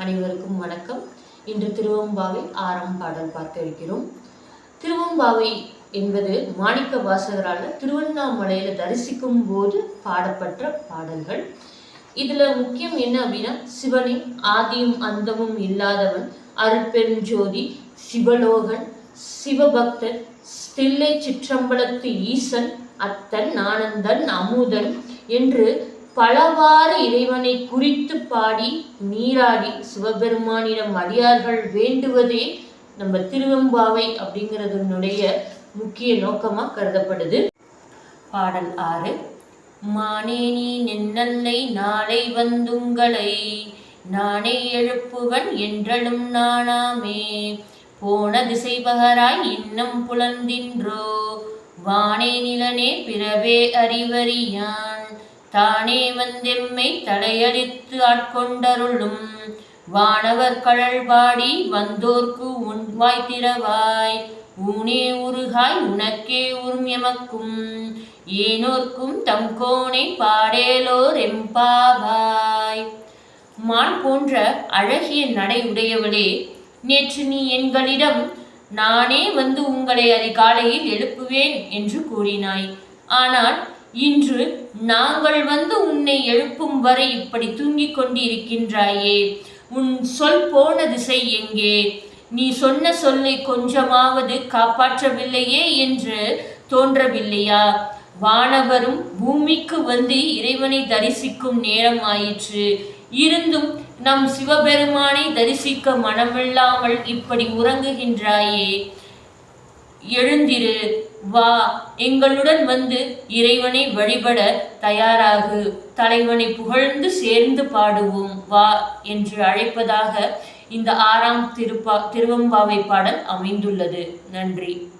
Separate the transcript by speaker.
Speaker 1: அனைவருக்கும் வணக்கம். இன்று திருவம்பாவை ஆறாம் பாடல் பார்க்க இருக்கிறோம். திருவம்பாவை என்பது மாணிக்க வாசகரால் திருவண்ணாமலையில தரிசிக்கும் போது பாடப்பட்ட பாடல்கள். இதுல முக்கியம் என்ன அப்படின்னா சிவனின் ஆதியும் அந்தமும் இல்லாதவன் அருட்பெருஞ்சோதி சிவலோகன் சிவபக்தன் தில்லை சிற்றம்பலத்து ஈசன் அத்தன் ஆனந்தன் அமுதன் என்று பலவாறு இறைவனை குறித்து பாடி நீராடி சிவபெருமானிடம் அடியார்கள் வேண்டுவதே நம்ம திருவெம்பாவை அப்படிங்கிறதுனுடைய முக்கிய நோக்கமாக கருதப்படுது. பாடல் ஆறு மானே நீ நின்னல்லை நாளை வந்துங்களை நானே எழுப்புவன் என்றலும் நானாமே. போன திசைபகராய் இன்னம் புலந்தின்றோ வானே நிலனே பிறவே அறிவறியான். தானே வந்தெம்மை தலையளித்து ஆட்கொண்டருளும். வானவர் கழல் பாடி வந்தோர்க்கு உன் வாய் திறவாய். ஊனே உருகாய் உனக்கே உறும் எமக்கும். ஏனோர்க்கும் தம் கோணை பாடேலோர் எம்பாவாய். மான் போன்ற அழகிய நடை உடையவளே நேற்று நீ எங்களிடம் நானே வந்து உங்களை அதிகாலையில் எழுப்புவேன் என்று கூறினாய். ஆனால் இன்று நாங்கள் வந்து உன்னை எழுப்பும் வரை இப்படி தூங்கிக் கொண்டிருக்கின்றாயே. உன் சொல் போன திசை எங்கே? நீ சொன்ன சொல்லை கொஞ்சமாவது காப்பாற்றவில்லையே என்று தோன்றவில்லையா? வானவரும் பூமிக்கு வந்து இறைவனை தரிசிக்கும் நேரம் ஆயிற்று. இருந்தும் நம் சிவபெருமானை தரிசிக்க மனமில்லாமல் இப்படி உறங்குகின்றாயே. எழுந்திரு. வா எங்களுடன் வந்து இறைவனை வழிபட தயாராகு. தலைவனை புகழ்ந்து சேர்ந்து பாடுவோம் வா என்று அழைப்பதாக இந்த ஆறாம் திருப்பா திருவம்பாவை பாடல் அமைந்துள்ளது. நன்றி.